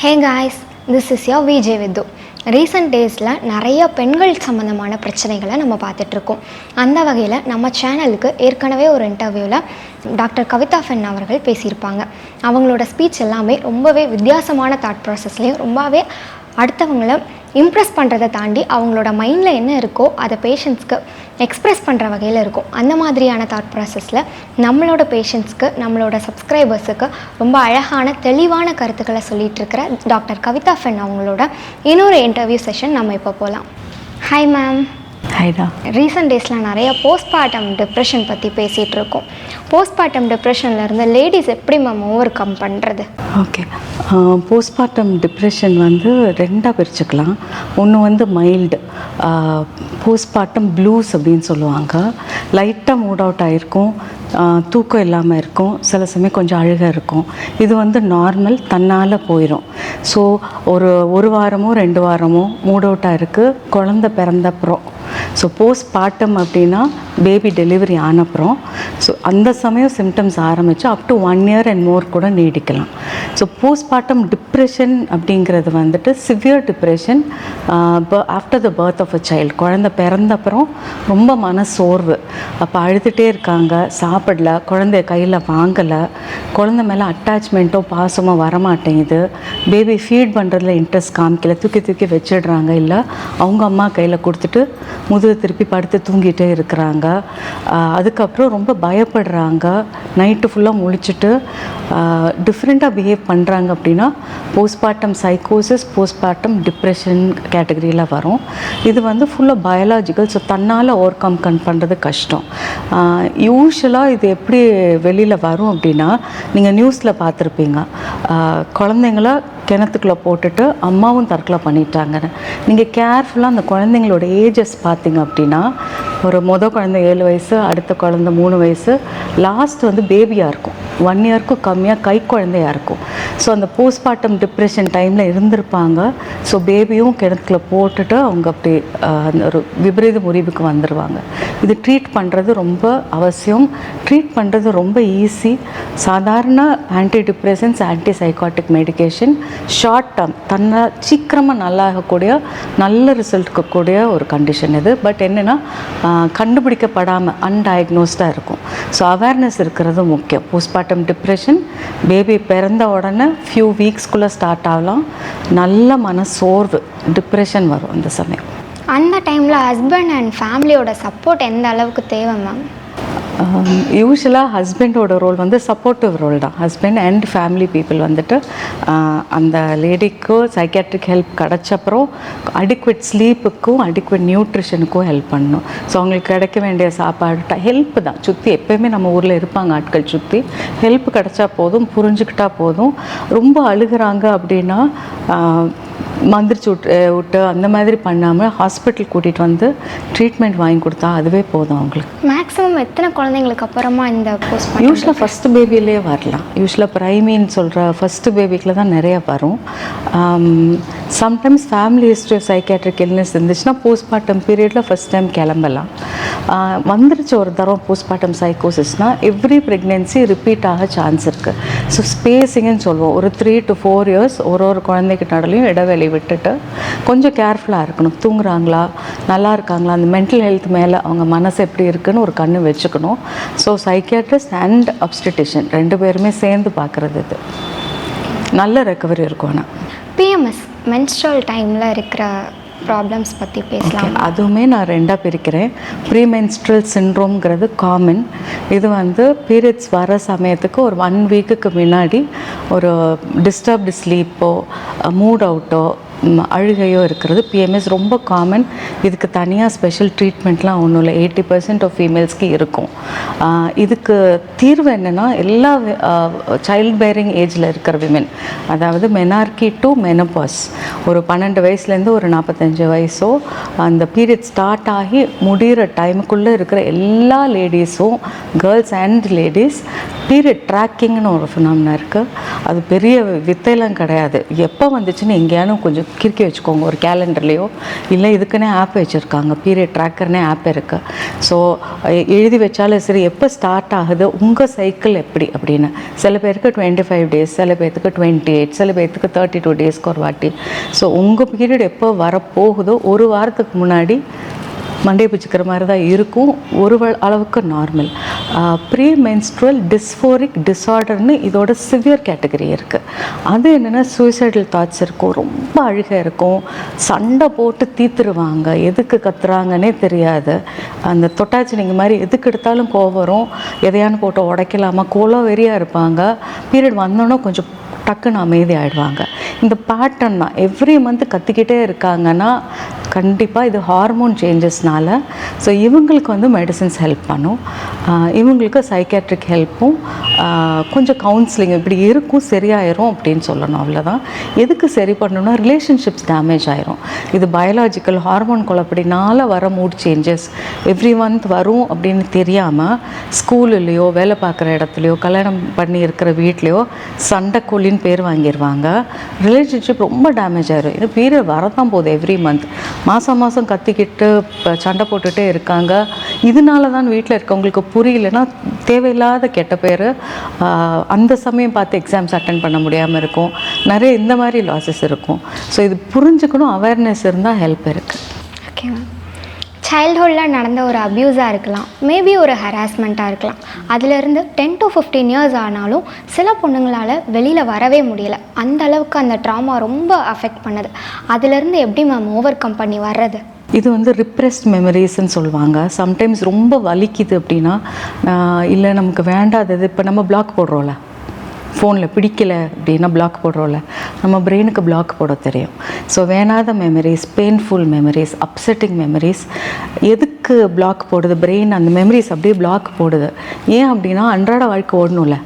Hey guys this is yo Vijay with recent டேஸில் நிறைய பெண்கள் சம்மந்தமான பிரச்சனைகளை நம்ம பார்த்துட்ருக்கோம் அந்த வகையில் நம்ம சேனலுக்கு ஏற்கனவே ஒரு இன்டர்வியூவில் டாக்டர் கவிதா ஃபென் அவர்கள் பேசியிருப்பாங்க. அவங்களோட ஸ்பீச் எல்லாமே ரொம்பவே வித்தியாசமான தாட் ப்ராசஸ்லேயும் ரொம்பவே அடுத்தவங்கள இம்ப்ரெஸ் பண்ணுறதை தாண்டி அவங்களோட மைண்டில் என்ன இருக்கோ அதை பேஷண்ட்ஸ்க்கு எக்ஸ்ப்ரெஸ் பண்ணுற வகையில் இருக்கும். அந்த மாதிரியான தாட் ப்ராசஸில் நம்மளோட பேஷண்ட்ஸ்க்கு நம்மளோட சப்ஸ்கிரைபர்ஸுக்கு ரொம்ப அழகான தெளிவான கருத்துக்களை சொல்லிகிட்டு இருக்கிற டாக்டர் கவிதா ஃபென் அவங்களோட இன்னொரு இன்டர்வியூ செஷன் நம்ம இப்போ போகலாம் ஹாய் மேம் ஹைடா ரீசெண்ட் டேஸில் நிறைய போஸ்ட்மார்ட்டம் டிப்ரெஷன் பற்றி பேசிகிட்டு இருக்கோம். போஸ்ட்மார்ட்டம் டிப்ரெஷன்லேருந்து லேடிஸ் எப்படி மேம் ஓவர் கம் பண்ணுறது ஓகே போஸ்ட்மார்ட்டம் டிப்ரெஷன் வந்து ரெண்டாக பிரிச்சுக்கலாம். ஒன்று வந்து மைல்டு போஸ்ட்மார்ட்டம் ப்ளூஸ் அப்படின்னு சொல்லுவாங்க. லைட்டாக மூட் அவுட் ஆகிருக்கும் தூக்கம் இல்லாமல் இருக்கும். சில சமயம் கொஞ்சம் அழுக இருக்கும். இது வந்து நார்மல் தன்னால் போயிடும் ஸோ ஒரு ஒரு வாரமோ ரெண்டு வாரமோ மூட் அவுட்டாக இருக்குது குழந்த பிறந்தப்புறம் ஸோ போஸ்ட் பார்ட்டம் அப்படின்னா பேபி டெலிவரி ஆனப்புறம் ஸோ அந்த சமயம் சிம்டம்ஸ் ஆரம்பித்து up to one year and more கூட நீடிக்கலாம். ஸோ போஸ்ட் பார்ட்டம் டிப்ரெஷன் அப்படிங்கிறது வந்துட்டு severe depression after the birth of a child குழந்த பிறந்தப்புறம் ரொம்ப மன சோர்வு அப்போ அழுதுகிட்டே இருக்காங்க சாப்பிடல குழந்தைய கையில் வாங்கலை குழந்த மேலே அட்டாச்மெண்ட்டோ பாசமோ வரமாட்டேங்குது. பேபி ஃபீட் பண்ணுறதுல இன்ட்ரெஸ்ட் காமிக்கல தூக்கி தூக்கி வச்சிடுறாங்க இல்லை அவங்க அம்மா கையில் கொடுத்துட்டு முதுகு திருப்பி படுத்து தூங்கிட்டே இருக்கிறாங்க. அதுக்கப்புறம் ரொம்ப பயப்படுறாங்க. நைட்டு ஃபுல்லாக முழிச்சிட்டு டிஃப்ரெண்ட்டாக பிஹேவ் பண்ணுறாங்க அப்படின்னா போஸ்ட்மார்ட்டம் சைக்கோசிஸ் போஸ்ட்மார்ட்டம் டிப்ரெஷன் கேட்டகரியில் வரும். இது வந்து ஃபுல்லாக பயாலாஜிக்கல் ஸோ தன்னால் ஓவர் கம் கன் பண்ணுறது கஷ்டம் யூஸ்வலாக இது எப்படி வெளியில் வரும் அப்படின்னா நீங்கள் நியூஸில் பார்த்துருப்பீங்க. குழந்தைங்கள கிணத்துக்குள்ளே போட்டுட்டு அம்மாவும் தற்கொலை பண்ணிட்டாங்கன்னு நீங்கள் கேர்ஃபுல்லாக அந்த குழந்தைங்களோட ஏஜஸ் பார்த்தீங்க அப்படின்னா ஒரு மொதல் குழந்தை ஏழு வயசு அடுத்த குழந்தை மூணு வயசு லாஸ்ட் வந்து பேபியாக இருக்கும். ஒன் இயர்க்கும் கம்மியாக கை குழந்தையாக இருக்கும். ஸோ அந்த போஸ்ட்மார்ட்டம் டிப்ரெஷன் டைமில் இருந்திருப்பாங்க. ஸோ பேபியும் கிணத்துல போட்டுட்டு அவங்க அப்படி அந்த ஒரு விபரீத முறிவுக்கு வந்துடுவாங்க இது ட்ரீட் பண்ணுறது ரொம்ப அவசியம். ட்ரீட் பண்ணுறது ரொம்ப ஈஸி சாதாரண anti depressions anti psychotic medication short term தன்னை சீக்கிரமாக நல்லாகக்கூடிய நல்ல ரிசல்ட் இருக்கக்கூடிய ஒரு கண்டிஷன் இது. பட் என்னென்னா கண்டுபிடிக்கப்படாமல் அன்டயக்னோஸ்டாக இருக்கும். ஸோ அவேர்னஸ் இருக்கிறது முக்கியம். போஸ்ட்மார்ட்டம் டிப்ரெஷன் பேபி பிறந்த உடனே ஃபியூ வீக்ஸ்க்குள்ளே ஸ்டார்ட் ஆகலாம். நல்ல மன சோர்வு டிப்ரெஷன் வரும் அந்த சமயம். அந்த டைமில் ஹஸ்பண்ட் அண்ட் ஃபேமிலியோட சப்போர்ட் எந்த அளவுக்கு தேவை மேம் யூஸ்வலாக ஹஸ்பண்டோட ரோல் வந்து சப்போர்ட்டிவ் ரோல் தான். ஹஸ்பண்ட் அண்ட் ஃபேமிலி பீப்புள் வந்துட்டு uh, அந்த லேடிக்கு சைக்காட்ரிக் ஹெல்ப் கிடச்சப்பறம் அடிக்வெட் ஸ்லீப்புக்கும் அடிக்வெட் நியூட்ரிஷனுக்கும் ஹெல்ப் பண்ணணும் ஸோ அவங்களுக்கு கிடைக்க வேண்டிய சாப்பாடு ஹெல்ப் தான். சுற்றி எப்போயுமே நம்ம ஊரில் இருப்பாங்க ஆட்கள் சுற்றி ஹெல்ப் கிடைச்சா போதும் புரிஞ்சுக்கிட்டா போதும். ரொம்ப அழுகுறாங்க அப்படின்னா uh, மந்திரிச்சு விட்டு விட்டு அந்த மாதிரி பண்ணாமல் ஹாஸ்பிட்டல் கூட்டிகிட்டு வந்து ட்ரீட்மெண்ட் வாங்கி கொடுத்தா அதுவே போதும் அவங்களுக்கு. மேக்ஸிமம் எத்தனை குழந்தைங்களுக்கு அப்புறமா இந்த போஸ்ட்மார்ட்டம் யூஸ்வலாக ஃபஸ்ட்டு பேபிலே வரலாம். யூஸ்வலாக ப்ரைமின்னு சொல்கிற ஃபஸ்ட்டு பேபிக்கில் தான் நிறைய வரும். Sometimes family history psychiatric illness இருந்துச்சுன்னா போஸ்ட்மார்ட்டம் பீரியடில் ஃபஸ்ட் டைம் கிளம்பலாம். வந்துருச்சு ஒரு தரம் போஸ்ட்மார்ட்டம் சைக்கோசிஸ்னால் எவ்ரி ப்ரெக்னென்சி ரிப்பீட் ஆக சான்ஸ் இருக்குது ஸோ ஸ்பேஸிங்னு சொல்லுவோம். ஒரு த்ரீ டு ஃபோர் இயர்ஸ் ஒரு ஒரு குழந்தைக்கு நடுலையும் இடைவெளி விட்டுட்டு கொஞ்சம் கேர்ஃபுல்லாக இருக்கணும். தூங்குறாங்களா? நல்லா இருக்காங்களா? அந்த மென்டல் ஹெல்த் மேலே அவங்க மனசு எப்படி இருக்குன்னு ஒரு கண்ணு வச்சுக்கணும். ஸோ சைக்கியாட்ரிஸ்ட் அண்ட் அப்ஸ்டிட்டிஷன் ரெண்டு பேருமே சேர்ந்து பார்க்குறது இது. நல்ல ரெக்கவரி இருக்கும் ஆனால் பிஎம்எஸ் மென்ஸ்ட்ரல் டைமில் இருக்கிற ப்ராப்ளம்ஸ் பற்றி பேசலாம். அதுவுமே நான் ரெண்டாக பிரிக்கிறேன். ப்ரீ மென்ஸ்ட்ரல் சின்ட்ரோம்ங்கிறது காமன் இது வந்து பீரியட்ஸ் வர சமயத்துக்கு ஒரு ஒன் வீக்குக்கு முன்னாடி ஒரு டிஸ்டர்ப்டு ஸ்லீப்போ மூட் அவுட்டோ அழுகையோ இருக்கிறது. பிஎம்எஸ் ரொம்ப காமன் இதுக்கு தனியாக ஸ்பெஷல் ட்ரீட்மெண்ட்லாம் ஒன்றும் இல்லை. எயிட்டி பர்சன்ட் ஆஃப் ஃபீமேல்ஸ்க்கு இருக்கும். இதுக்கு தீர்வு என்னென்னா எல்லா சைல்ட் பேரிங் ஏஜில் இருக்கிற விமென் அதாவது மெனார்கி டு மெனபாஸ் ஒரு பன்னெண்டு வயசுலேருந்து ஒரு நாற்பத்தஞ்சு வயசோ அந்த பீரியட் ஸ்டார்ட் ஆகி முடிகிற டைமுக்குள்ளே இருக்கிற எல்லா லேடிஸும் கேர்ள்ஸ் அண்ட் லேடிஸ் பீரியட் ட்ராக்கிங்னு ஒரு ஃபினாமினா இருக்குது அது பெரிய வித்தையெல்லாம் கிடையாது. எப்போ வந்துச்சுன்னு எங்கேயானும் கொஞ்சம் கிறுக்கி வச்சுக்கோங்க ஒரு கேலண்டர்லேயோ இல்லை இதுக்குன்னே ஆப் வச்சுருக்காங்க. பீரியட் ட்ராக்கர்னே ஆப் இருக்குது ஸோ எழுதி வச்சாலும் சரி எப்போ ஸ்டார்ட் ஆகுது உங்கள் சைக்கிள் எப்படி அப்படின்னு. சில பேருக்கு டுவெண்ட்டி ஃபைவ் டேஸ் சில பேர்த்துக்கு டுவெண்ட்டி எயிட் சில பேர்த்துக்கு தேர்ட்டி டூ டேஸ்க்கு ஒரு வாட்டி. ஸோ உங்கள் பீரியட் எப்போ வரப்போகுதோ ஒரு வாரத்துக்கு முன்னாடி மண்டே பிச்சுக்கிற மாதிரி தான் இருக்கும். ஒரு வ- அளவுக்கு நார்மல் ப்ரீ மென்ஸ்ட்ரல் டிஸ்ஃபோரிக் டிஸார்டர்னு இதோட சிவியர் கேட்டகரி இருக்குது அது என்னென்னா சூசைடல் தாட்ஸ் இருக்கும். ரொம்ப அழுகை இருக்கும். சண்டை போட்டு தீத்துருவாங்க. எதுக்கு கத்துறாங்கன்னே தெரியாது. அந்த தொட்டாச்சினிங்க மாதிரி எதுக்கு எடுத்தாலும் கோவரும் வரும். எதையானு போட்டு உடைக்கலாமா? கோலம் வெறியாக இருப்பாங்க. பீரியட் வந்தோன்னே கொஞ்சம் டக்குன்னு அமைதி ஆயிடுவாங்க இந்த பேட்டர்ன் தான். எவ்ரி மந்த் கத்திக்கிட்டே இருக்காங்கன்னா கண்டிப்பாக இது ஹார்மோன் சேஞ்சஸ்னால ஸோ இவங்களுக்கு வந்து மெடிசின்ஸ் ஹெல்ப் பண்ணும். இவங்களுக்கு சைக்காட்ரிக் ஹெல்ப்பும் கொஞ்சம் கவுன்சிலிங் இப்படி இருக்கும் சரியாயிரும் அப்படின்னு சொல்லணும் அவ்வளோதான் எதுக்கு சரி பண்ணணும்னா ரிலேஷன்ஷிப்ஸ் டேமேஜ் ஆயிரும். இது பயாலாஜிக்கல் ஹார்மோன் குழப்படினால வர மூட் சேஞ்சஸ் எவ்ரி மந்த் வரும் அப்படின்னு தெரியாமல் ஸ்கூல்லையோ வேலை பார்க்குற இடத்துலையோ கல்யாணம் பண்ணி இருக்கிற வீட்லேயோ சண்டைக்கோழின்னு பேர் வாங்கிடுவாங்க ரிலேஷன்ஷிப் ரொம்ப டேமேஜ் ஆயிரும். இது பீரியட் வரதான் போகுது எவ்ரி மந்த் மாதம் மாதம் கத்திக்கிட்டு சண்டை போட்டுகிட்டே இருக்காங்க. இதனால தான் வீட்டில் இருக்கவங்களுக்கு புரியலன்னா தேவையில்லாத கெட்ட பேர் அந்த சமயம் பார்த்து எக்ஸாம்ஸ் அட்டன் பண்ண முடியாமல் இருக்கும். நிறைய இந்த மாதிரி லாஸஸ் இருக்கும். ஸோ இது புரிஞ்சுக்கணும் அவேர்னஸ் இருந்தால் ஹெல்ப் இருக்குது ஓகே மேம் சைல்ட்ஹுட்டில் நடந்த ஒரு அப்யூஸாக இருக்கலாம். மேபி ஒரு ஹராஸ்மெண்ட்டாக இருக்கலாம். அதுலேருந்து டென் டு ஃபிஃப்டீன் இயர்ஸ் ஆனாலும் சில பொண்ணுங்களால் வெளியில் வரவே முடியல. அந்த அளவுக்கு அந்த ட்ராமா ரொம்ப அஃபெக்ட் பண்ணுது. அதுலேருந்து எப்படி மேம் ஓவர் கம் பண்ணி வர்றது? இது வந்து ரிப்ரெஸ்ட் மெமரிஸ்ன்னு சொல்லுவாங்க. சம்டைம்ஸ் ரொம்ப வலிக்குது அப்படின்னா இல்லை நமக்கு வேண்டாதது இப்போ நம்ம பிளாக் போடுறோம்ல. ஃபோனில் பிடிக்கல அப்படின்னா பிளாக் போடுறோம்ல. நம்ம பிரெயினுக்கு பிளாக் போட தெரியும். So வேணாத memories painful memories upsetting memories எதுக்கு பிளாக் போடுது? பிரெயின் அந்த மெமரிஸ் அப்படியே பிளாக் போடுது. ஏன் அப்படின்னா அன்றாட வாழ்க்கை ஓடணும்ல.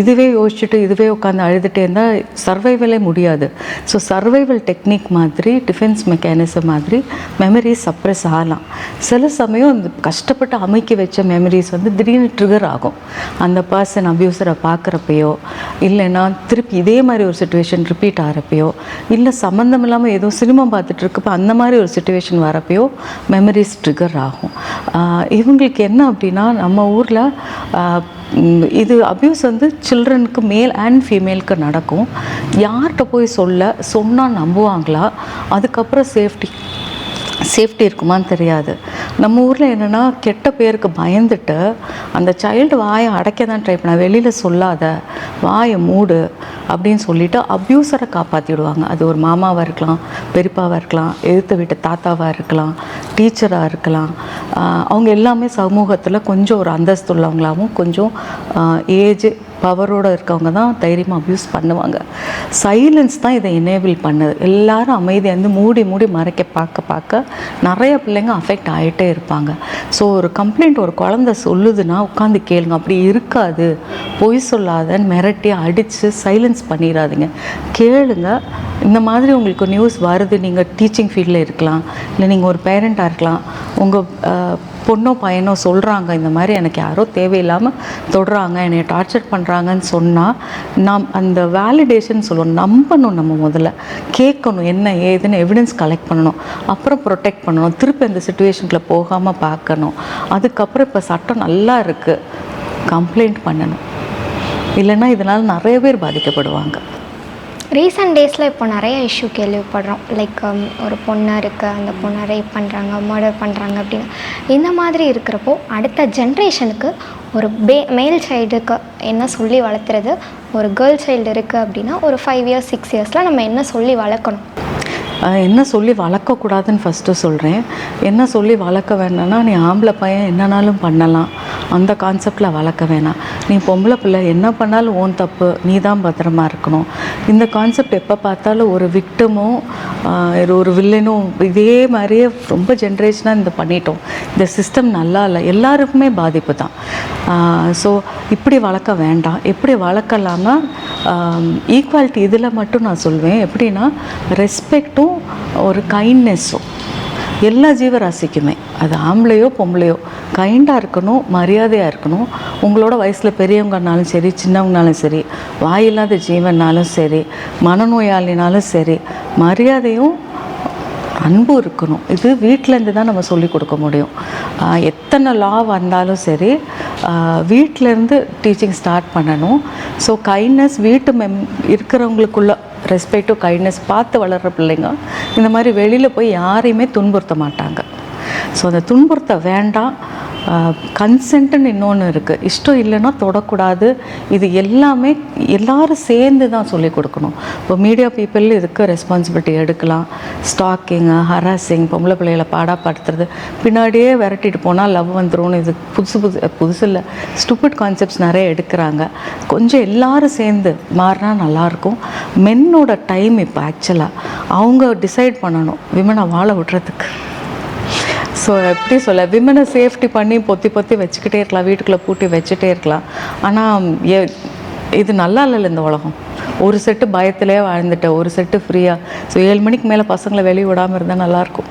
இதுவே யோசிச்சுட்டு இதுவே உட்காந்து அழுதுகிட்டே இருந்தால் சர்வைவலே முடியாது. ஸோ சர்வைவல் டெக்னிக் மாதிரி டிஃபென்ஸ் மெக்கானிசம் மாதிரி மெமரிஸ் சப்ரெஸ் ஆகலாம். சில சமயம் அந்த கஷ்டப்பட்டு அமைக்க வச்ச மெமரிஸ் வந்து திடீர்னு ட்ரிகர் ஆகும். அந்த பர்சன் அப்யூசரை பார்க்குறப்பையோ இல்லைன்னா திருப்பி இதே மாதிரி ஒரு சுச்சுவேஷன் ரிப்பீட் ஆகிறப்பையோ இல்லை சம்மந்தம் இல்லாமல் ஏதோ சினிமா பார்த்துட்டு இருக்கப்போ அந்த மாதிரி ஒரு சுச்சுவேஷன் வரப்பையோ மெமரிஸ் ட்ரிகர் ஆகும். இவங்களுக்கு என்ன அப்படின்னா நம்ம ஊரில் இது அப்யூஸ் வந்து சில்ட்ரனுக்கு மேல் அண்ட் ஃபீமேலுக்கு நடக்கும். யார்கிட்ட போய் சொல்ல சொன்னால் நம்புவாங்களா? அதுக்கப்புறம் சேஃப்டி சேஃப்டி இருக்குமான்னு தெரியாது. நம்ம ஊரில் என்னென்னா கெட்ட பேருக்கு பயந்துட்டு அந்த சைல்டு வாயை அடைக்க தான் ட்ரை பண்ண வெளியில் சொல்லாத வாயை மூடு அப்படின்னு சொல்லிட்டு அப்யூசரை காப்பாற்றிடுவாங்க அது ஒரு மாமாவாக இருக்கலாம் பெரியப்பாவாக இருக்கலாம் எழுத்து வீட்டு தாத்தாவாக இருக்கலாம் டீச்சராக இருக்கலாம். அவங்க எல்லாமே சமூகத்தில் கொஞ்சம் ஒரு அந்தஸ்து உள்ளவங்களாகவும் கொஞ்சம் ஏஜ் பவரோடு இருக்கவங்க தான் தைரியமாக அப்யூஸ் பண்ணுவாங்க. சைலன்ஸ் தான் இதை எனேபிள் பண்ணுது. எல்லாரும் அமைதியாக இருந்து மூடி மூடி மறைக்க பார்க்க பார்க்க நிறைய பிள்ளைங்க அஃபெக்ட் ஆகிட்டே இருப்பாங்க. ஸோ ஒரு கம்ப்ளைண்ட் ஒரு குழந்தை சொல்லுதுன்னா உட்காந்து கேளுங்க. அப்படி இருக்காது. பொய் சொல்லாதன்னு மிரட்டி அடித்து சைலன்ஸ் பண்ணிடாதீங்க கேளுங்க. இந்த மாதிரி உங்களுக்கு நியூஸ் வருது நீங்கள் டீச்சிங் ஃபீல்டில் இருக்கலாம் இல்லை நீங்கள் ஒரு பேரண்ட்டாக இருக்கலாம் உங்கள் பொண்ணோ பையனோ சொல்கிறாங்க இந்த மாதிரி எனக்கு யாரோ தேவையில்லாமல் தொடுறாங்க என்னை டார்ச்சர் பண்ணுறாங்கன்னு சொன்னால் நாம் அந்த வேலிடேஷன் சொல்லுவோம் நம்பணும் நம்ம முதல்ல. கேட்கணும் என்ன ஏதுன்னு எவிடன்ஸ் கலெக்ட் பண்ணணும். அப்புறம் ப்ரொடெக்ட் பண்ணணும். திருப்பி அந்த சுச்சுவேஷனுக்குள்ள போகாமல் பார்க்கணும். அதுக்கப்புறம் இப்போ சட்டம் நல்லா இருக்குது கம்ப்ளைண்ட் பண்ணணும். இல்லைன்னா இதனால் நிறைய பேர் பாதிக்கப்படுவாங்க. ரீசெண்ட் டேஸில் இப்போ நிறைய இஷ்யூ கேள்விப்படுறோம். லைக் um, ஒரு பொண்ணாக இருக்குது அந்த பொண்ணை ரேப் பண்ணுறாங்க மர்டர் பண்ணுறாங்க அப்படின்னு. இந்த மாதிரி இருக்கிறப்போ அடுத்த ஜென்ரேஷனுக்கு ஒரு பே மேல் சைல்டுக்கு என்ன சொல்லி வளர்த்துறது? ஒரு கேர்ள் சைல்டு இருக்குது அப்படின்னா ஒரு ஃபைவ் இயர்ஸ் சிக்ஸ் இயர்ஸில் நம்ம என்ன சொல்லி வளர்க்கணும்? என்ன சொல்லி வளர்க்கக்கூடாதுன்னு ஃபஸ்ட்டு சொல்கிறேன் என்ன சொல்லி வளர்க்க வேணும்னா நீ ஆம்பளை பையன் என்னனாலும் பண்ணலாம். அந்த கான்செப்டில் வளர்க்க வேணாம். நீ பொம்பளை பிள்ளை என்ன பண்ணாலும் ஓன் தப்பு நீ தான் பத்திரமா இருக்கணும். இந்த கான்செப்ட் எப்போ பார்த்தாலும் ஒரு விக்டமும் ஒரு வில்லனும் இதே மாதிரியே ரொம்ப ஜென்ரேஷனாக இந்த பண்ணிட்டோம். இந்த சிஸ்டம் நல்லா இல்லை. எல்லாருக்குமே பாதிப்பு தான். ஸோ இப்படி வளர்க்க வேண்டாம். எப்படி வளர்க்கலாம்னா ஈக்குவாலிட்டி இதில் மட்டும் நான் சொல்வேன். எப்படின்னா ரெஸ்பெக்ட்டும் ஒரு கைண்ட்னஸும் எல்லா ஜீவராசிக்குமே அது ஆம்பளையோ பொம்பளையோ கைண்டாக இருக்கணும் மரியாதையாக இருக்கணும் உங்களோட வயசில் பெரியவங்கனாலும் சரி சின்னவங்கனாலும் சரி வாயில்லாத ஜீவனாலும் சரி மனநோயாளினாலும் சரி மரியாதையும் அன்பு இருக்கணும். இது வீட்டிலேருந்து தான் நம்ம சொல்லி கொடுக்க முடியும். எத்தனை லா வந்தாலும் சரி வீட்டிலேருந்து டீச்சிங் ஸ்டார்ட் பண்ணணும். ஸோ கைண்ட்னஸ் வீட்டு மெம் இருக்கிறவங்களுக்குள்ள ரெஸ்பெக்டும் கைண்ட்னஸ் பார்த்து வளர்கிற பிள்ளைங்க இந்த மாதிரி வெளியில் போய் யாரையுமே துன்புறுத்த மாட்டாங்க. ஸோ அந்த துன்புறுத்த வேண்டாம். கன்சென்ட்னு இன்னொன்று இருக்குது இஷ்டம் இல்லைன்னா தொடக்கூடாது. இது எல்லாமே எல்லாரும் சேர்ந்து தான் சொல்லி கொடுக்கணும். இப்போ மீடியா பீப்புள் இதுக்கு ரெஸ்பான்சிபிலிட்டி எடுக்கலாம். ஸ்டாக்கிங்கு ஹராசிங் பொம்பளை பிள்ளைகளை பாடாப்படுத்துறது. பின்னாடியே விரட்டிட்டு போனால் லவ் வந்துரும்னு இது புதுசு புது புதுசு இல்லை. ஸ்டூபிட் கான்செப்ட்ஸ் நிறைய எடுக்கிறாங்க. கொஞ்சம் எல்லாரும் சேர்ந்து மாறினா நல்லாயிருக்கும். மென்னோட டைம் இப்போ ஆக்சுவலாக அவங்க டிசைட் பண்ணணும். விமனை வாழ விடுறதுக்கு. ஸோ எப்படி சொல்ல விமனை சேஃப்டி பண்ணி பொத்தி பொத்தி வச்சுக்கிட்டே இருக்கலாம் வீட்டுக்குள்ளே பூட்டி வச்சுட்டே இருக்கலாம். ஆனால் எ இது நல்லா இல்லைல்ல இந்த உலகம். ஒரு செட்டு பயத்திலே வாழ்ந்துட்டேன் ஒரு செட்டு ஃப்ரீயாக ஸோ ஏழு மணிக்கு மேலே பசங்களை வெளியே விடாமல் இருந்தால் நல்லாயிருக்கும்